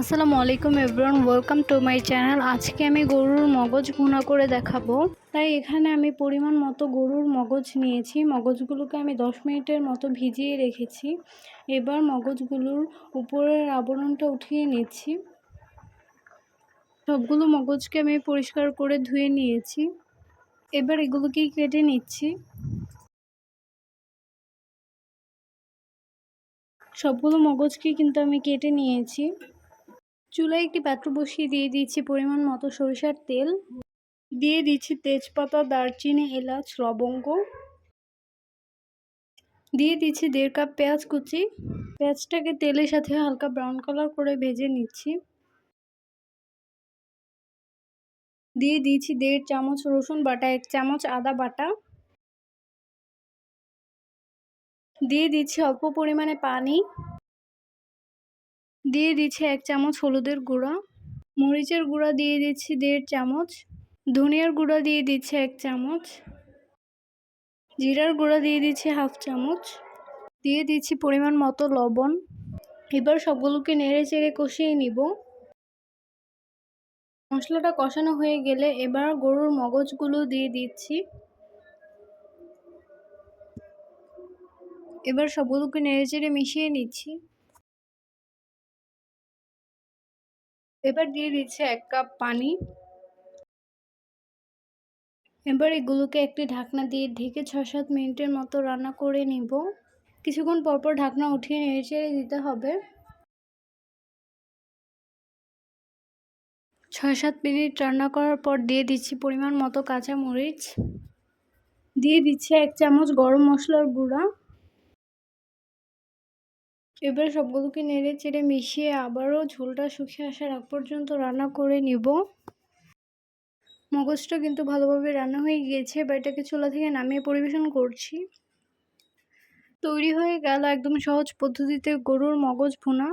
আসসালামু আলাইকুম everyone welcome to my channel আজকে আমি গরুর মগজ ভুনা করে দেখাবো। তাই এখানে আমি পরিমাণ মতো গরুর মগজ নিয়েছি। মগজগুলোকে আমি দশ মিনিটের মতো ভিজিয়ে রেখেছি। এবার মগজগুলোর উপরের আবরণটা উঠিয়ে নিচ্ছি। সবগুলো মগজকে আমি পরিষ্কার করে ধুয়ে নিয়েছি। এবার এগুলোকেই কেটে নিচ্ছি। সবগুলো মগজকে কিন্তু আমি কেটে নিয়েছি। চুলায় একটি পাত্র বসিয়ে দিয়ে দিচ্ছি পরিমাণ মতো সরিষার তেল। দিয়ে দিচ্ছি তেজপাতা, দারচিনি, এলাচ, লবঙ্গ। দিয়ে দিচ্ছি দেড় কাপ পেঁয়াজ কুচি। পেঁয়াজটাকে তেলের সাথে হালকা ব্রাউন কালার করে ভেজে নিচ্ছি। দিয়ে দিয়েছি দেড় চামচ রসুন বাটা, এক চামচ আদা বাটা। দিয়ে দিচ্ছি অল্প পরিমাণে পানি। দিয়ে দিচ্ছি এক চামচ হলুদের গুঁড়া। মরিচের গুঁড়া দিয়ে দিচ্ছি দেড় চামচ। ধনিয়ার গুঁড়া দিয়ে দিচ্ছি এক চামচ। জিরার গুঁড়া দিয়ে দিচ্ছি হাফ চামচ। দিয়ে দিচ্ছি পরিমাণ মতো লবণ। এবার সবগুলোকে নেড়ে চেড়ে কষিয়ে নিব। মশলাটা কষানো হয়ে গেলে এবার গরুর মগজগুলো দিয়ে দিচ্ছি। এবার সবগুলোকে নেড়ে চেড়ে মিশিয়ে নিচ্ছি। এবার দিয়ে দিচ্ছে এক কাপ পানি। এবার এগুলোকে একটি ঢাকনা দিয়ে ঢেকে ছয় সাত মিনিটের মতো রান্না করে নিব। কিছুক্ষণ পরপর ঢাকনা উঠিয়ে নেড়ে চেড়ে দিতে হবে। ছয় সাত মিনিট রান্না করার পর দিয়ে দিচ্ছি পরিমাণ মতো কাঁচা মরিচ দিয়ে দিচ্ছি এক চামচ গরম মশলার গুঁড়া। এবার সবগুলোকে নেড়ে চেড়ে মিশিয়ে আবারও ঝোলটা শুকিয়ে আসার আগ পর্যন্ত রান্না করে নিব। মগজটা কিন্তু ভালোভাবে রান্না হয়ে গিয়েছে বা এটাকে চুলা থেকে নামিয়ে পরিবেশন করছি। তৈরি হয়ে গেল একদম সহজ পদ্ধতিতে গরুর মগজ ভুনা।